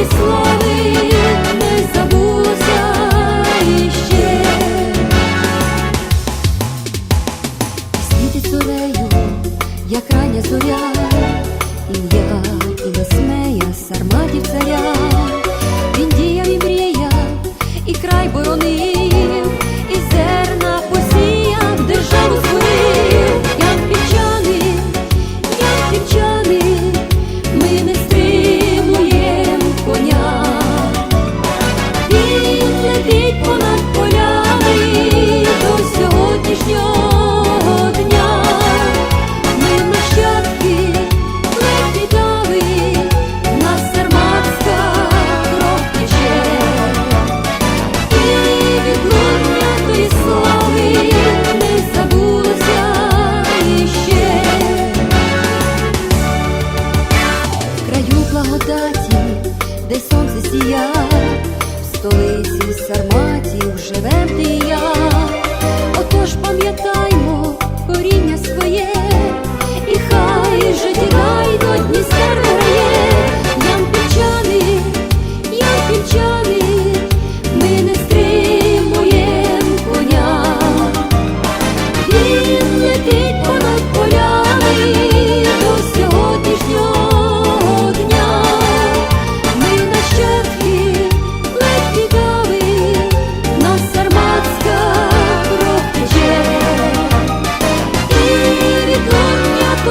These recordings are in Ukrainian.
Як рання зоря, ім'я і насмея, сарматів царя, він діяв і мріяв, і край боронив. столиці сарматів живе ти.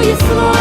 Jesus.